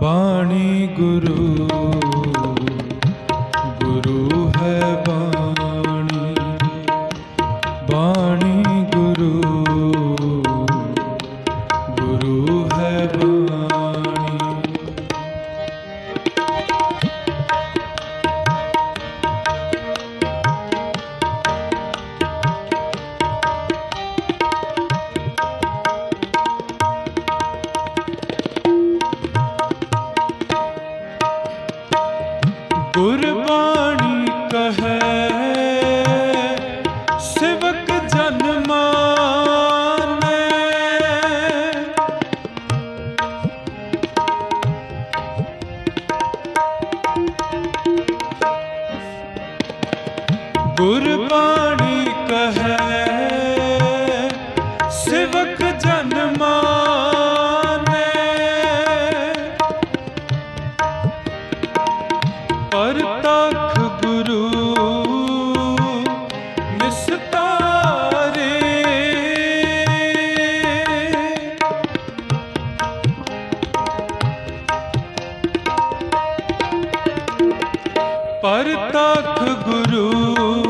ਬਾਣੀ ਗੁਰੂ ਗੁਰੂ ਹੈ ਬਾਣੀ ਬਾਣੀ ਗੁਰਬਾਣੀ ਕਹੈ ਸਿਵਕ ਜਨ ਮਾਨੈ। ਪਰਤਖ ਗੁਰੂ ਨਿਸਤਾਰੇ। ਪਰਤਖ ਗੁਰੂ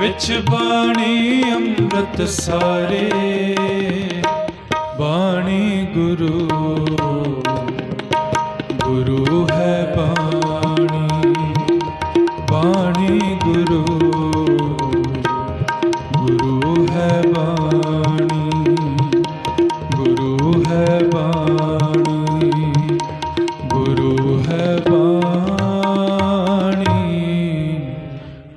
ਵਿੱਚ ਬਾਣੀ ਅੰਮ੍ਰਿਤ ਸਾਰੇ। ਬਾਣੀ ਗੁਰੂ ਗੁਰੂ ਹੈ ਬਾਣੀ। ਬਾਣੀ ਗੁਰੂ ਗੁਰੂ ਹੈ ਬਾਣੀ। ਗੁਰੂ ਹੈ ਬਾਣੀ, ਗੁਰੂ ਹੈ